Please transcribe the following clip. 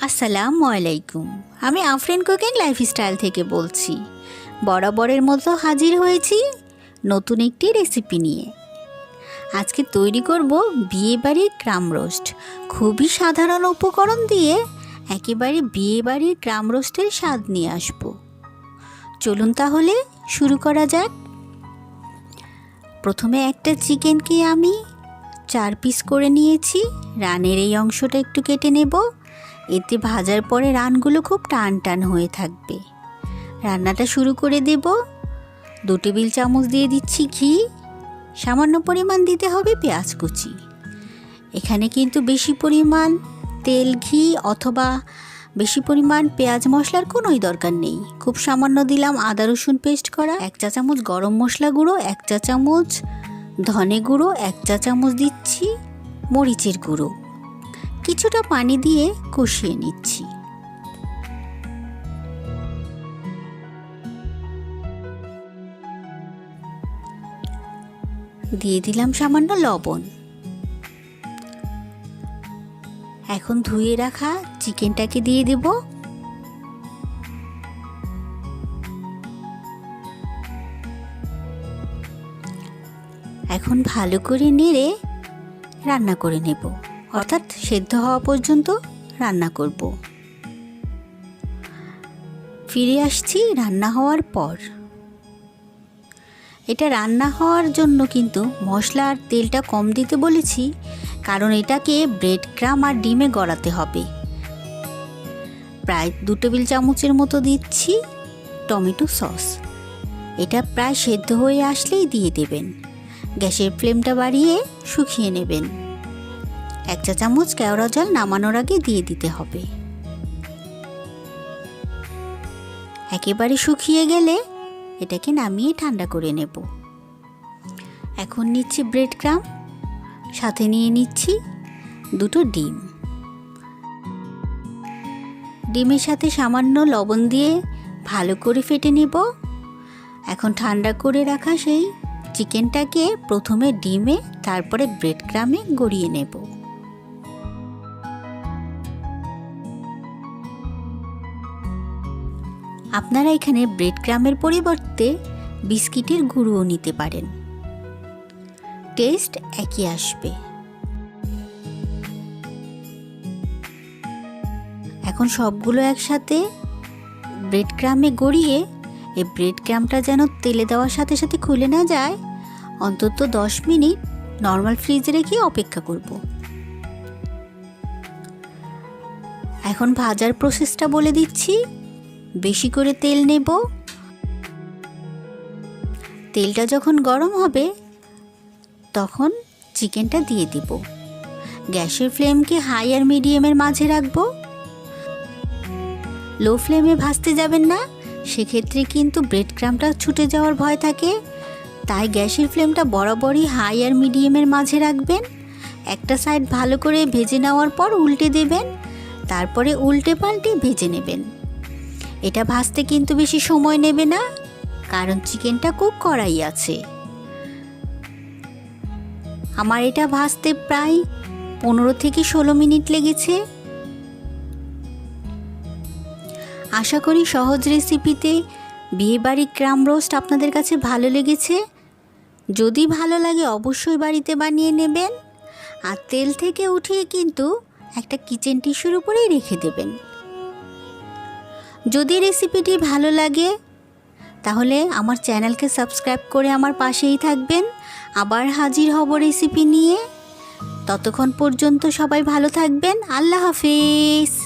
আসসালামু আলাইকুম আমি আফরিন কুকিং লাইফস্টাইল থেকে বলছি। বরাবরের মতো হাজির হয়েছি নতুন একটি রেসিপি নিয়ে। আজকে তৈরি করব বিয়েবাড়ির ক্রাম রোস্ট খুবই সাধারণ উপকরণ দিয়ে একেবারে বিয়েবাড়ির ক্রাম রোস্টের স্বাদ নিয়ে আসব। চলুন তাহলে শুরু করা যাক। প্রথমে একটা চিকেনকে আমি চার পিস করে নিয়েছি। রানের এই অংশটা একটু কেটে নেব। এতে ভাজার পরে রানগুলো খুব টান টান হয়ে থাকবে। রান্নাটা শুরু করে দেব। দু টেবিল চামচ দিয়ে দিচ্ছি ঘি। সামান্য পরিমাণ দিতে হবে পেঁয়াজ কুচি। এখানে কিন্তু বেশি পরিমাণ তেল, ঘি অথবা বেশি পরিমাণ পেঁয়াজ মশলার কোনোই দরকার নেই। খুব সামান্য দিলাম আদা রসুন পেস্ট করা। এক চা চামচ গরম মশলা গুঁড়ো, এক চা চামচ ধনে গুঁড়ো, এক চা চামচ দিচ্ছি মরিচের গুঁড়ো। কিছুটা পানি দিয়ে কষিয়ে নিচ্ছি। দিয়ে দিলাম সামান্য লবণ। এখন ধুয়ে রাখা চিকেনটাকে দিয়ে দেব। এখন ভালো করে নেড়ে রান্না করে নেব। অর্থাৎ সেদ্ধ হওয়া পর্যন্ত রান্না করব। ফিরে আসছি রান্না হওয়ার পর। এটা রান্না হওয়ার জন্য কিন্তু মশলা আর তেলটা কম দিতে বলেছি, কারণ এটাকে ব্রেড ক্রাম আর ডিমে গড়াতে হবে। প্রায় দু টেবিল চামচের মতো দিচ্ছি টমেটো সস। এটা প্রায় সেদ্ধ হয়ে আসলেই দিয়ে দেবেন। গ্যাসের ফ্লেমটা বাড়িয়ে শুকিয়ে নেবেন। এক চা চামচ কেওড়া জল নামানোর আগে দিয়ে দিতে হবে। একেবারে শুকিয়ে গেলে এটাকে নামিয়ে ঠান্ডা করে নেব। এখন নিচ্ছি ব্রেড ক্রাম, সাথে নিয়ে নিচ্ছি দুটো ডিম। ডিমের সাথে সামান্য লবণ দিয়ে ভালো করে ফেটে নেব। এখন ঠান্ডা করে রাখা সেই চিকেনটাকে প্রথমে ডিমে, তারপরে ব্রেড ক্রামে গড়িয়ে নেব। আপনারা এখানে ব্রেড ক্রামের পরিবর্তে বিস্কিটের গুঁড়োও নিতে পারেন। টেস্ট একই আসবে। এখন সবগুলো একসাথে ব্রেড ক্রামে গড়িয়ে এই ব্রেড ক্রামটা যেন তেলে দেওয়ার সাথে সাথে খুলে না যায়, অন্তত দশ মিনিট নর্মাল ফ্রিজে রেখে অপেক্ষা করব। এখন ভাজার প্রসেসটা বলে দিচ্ছি। বেশি করে তেল নেব। তেলটা যখন গরম হবে, তখন চিকেনটা দিয়ে দিব। গ্যাসের ফ্লেমকে হাই আর মিডিয়ামের মাঝে রাখব। লো ফ্লেমে ভাজতে যাবেন না, সেক্ষেত্রে কিন্তু ব্রেড ক্রামটা ছুটে যাওয়ার ভয় থাকে। তাই গ্যাসের ফ্লেমটা বরাবরই হাই আর মিডিয়ামের মাঝে রাখবেন। একটা সাইড ভালো করে ভেজে নেওয়ার পর উল্টে দেবেন, তারপরে উল্টে পাল্টে ভেজে নেবেন। এটা ভাজতে কিন্তু বেশি সময় নেবে না, কারণ চিকেনটা কুক করাই আছে। আমার এটা ভাজতে প্রায় পনেরো থেকে ষোলো মিনিট লেগেছে। আশা করি সহজ রেসিপিতে বিয়েবাড়ির ক্রাম রোস্ট আপনাদের কাছে ভালো লেগেছে। যদি ভালো লাগে অবশ্যই বাড়িতে বানিয়ে নেবেন। আর তেল থেকে উঠিয়ে কিন্তু একটা কিচেন টিস্যুর উপরেই রেখে দেবেন। যদি রেসিপিটি ভালো লাগে, তাহলে আমার চ্যানেলকে সাবস্ক্রাইব করে আমার পাশেই থাকবেন। আবার হাজির হব রেসিপি নিয়ে। ততক্ষণ পর্যন্ত সবাই ভালো থাকবেন। আল্লাহ হাফিজ।